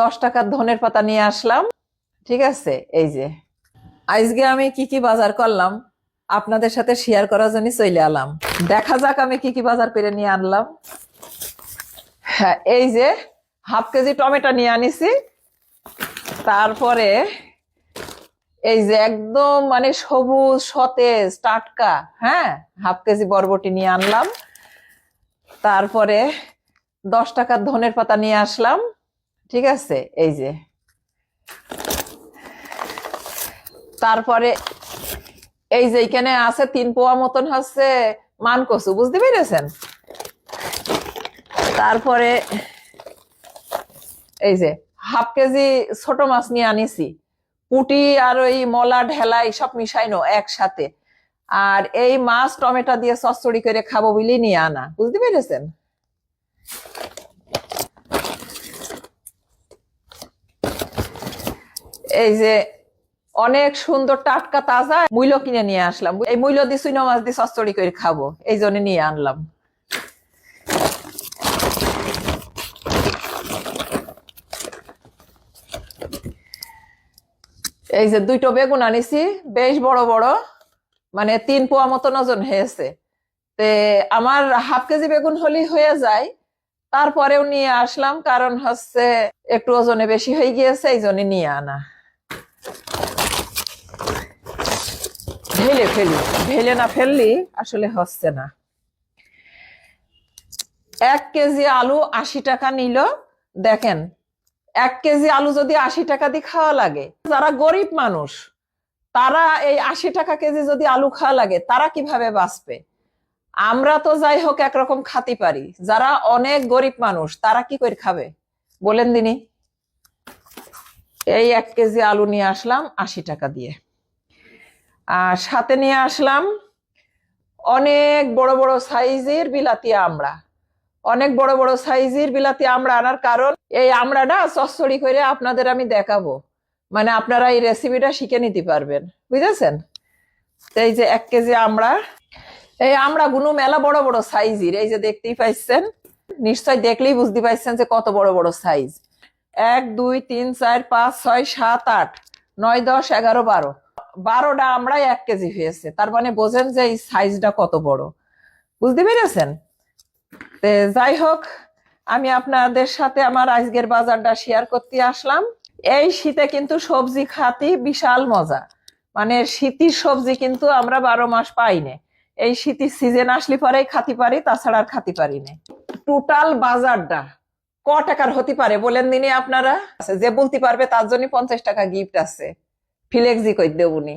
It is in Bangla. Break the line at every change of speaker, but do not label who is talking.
দশ টাকার ধনের পাতা নিয়ে আসলাম ঠিক আছে এই যে আজকে আমি কি কি বাজার করলাম আপনাদের সাথে শেয়ার করার জন্য চলে আলাম দেখা যাক আমি কি কি বাজার পেরে নিয়ে আনলাম হ্যাঁ এই যে হাফ কেজি টমেটো নিয়ে আনিছি তারপরে এই যে একদম মানে সবুজ সতেজ টাটকা হ্যাঁ হাফ কেজি বরবটি নিয়ে আনলাম তারপরে দশ টাকার ধনের পাতা নিয়ে আসলাম ঠিক আছে এই যে তারপরে এই যে এখানে আছে তিন পোয়া মতন হচ্ছে মান কচু বুঝতে পেরেছেন তারপরে এই যে হাফ কেজি ছোট মাছ নিয়ে আনিছি পুটি আর ওই মলা ঢেলা এইসব মিশাইনো একসাথে আর এই মাছ টমেটো দিয়ে চচ্চড়ি করে খাবো বলে নিয়ে আনা বুঝতে পেরেছেন এই যে অনেক সুন্দর টাটকা তাজা মূল্য কিনে নিয়ে আসলাম এই মূল্য দিয়ে চুইনো মাছ দিয়ে সস্তরি করে খাবো এই জন্য নিয়ে আনলাম এই যে দুইটো বেগুন আনিছি বেশ বড় বড় মানে তিন পোয়া মতন ওজন হয়েছে তে আমার হাফ কেজি বেগুন হলেই হয়ে যায় তারপরেও নিয়ে আসলাম কারণ হচ্ছে একটু ওজনে বেশি হয়ে গিয়েছে এই জন্য নিয়ে আনা ঢেলে ফেলি ঢেলে না ফেললি আসলে হচ্ছে না এক কেজি আলু আশি টাকা নিল দেখেন এক কেজি আলু যদি আশি টাকা দিয়ে খাওয়া লাগে যারা গরিব মানুষ তারা এই আশি টাকা কেজি যদি আলু খাওয়া লাগে তারা কিভাবে বাঁচবে আমরা তো যাই হোক একরকম খাতি পারি যারা অনেক গরিব মানুষ তারা কি করে খাবে বলেন দিনি এই এক কেজি আলু নিয়ে আসলাম আশি টাকা দিয়ে আর সাথে নিয়ে আসলাম অনেক বড় বড় সাইজের বিলাতি আমরা অনেক বড় বড় সাইজের বিলাতি আমরা আনার কারণ এই আমরাটা চচ্চড়ি করে আপনাদের আমি দেখাবো মানে আপনারা এই রেসিপিটা শিখে নিতে পারবেন বুঝেছেন এই যে এক কেজি আমরা এই আমরা গুনো মেলা বড় বড় সাইজের এই যে দেখতেই পাইছেন নিশ্চয় দেখলেই বুঝতে পাইছেন যে কত বড় বড় সাইজ এক দুই তিন চার পাঁচ ছয় সাত আট নয় দশ এগারো বারো বারোটা আমরাই এক কেজি হয়েছে তার মানে বোঝেন যে এই সাইজটা কত বড় বুঝতে পেরেছেন তে যাই হোক আমি আপনাদের সাথে আমার আজকের বাজারটা শেয়ার করতে আসলাম এই শীতে কিন্তু সবজি খাতি বিশাল মজা মানে শীতির সবজি কিন্তু আমরা বারো মাস পাই না এই শীতের সিজন আসলে পরেই খাতি পারি তাছাড়া আর খাতি পারি না টোটাল বাজারটা ক টাকার হতে পারে বলেন দিনে আপনারা যে বলতে পারবে তার জন্য পঞ্চাশ টাকা গিফট আছে ফিলেক্সি কই দেবনি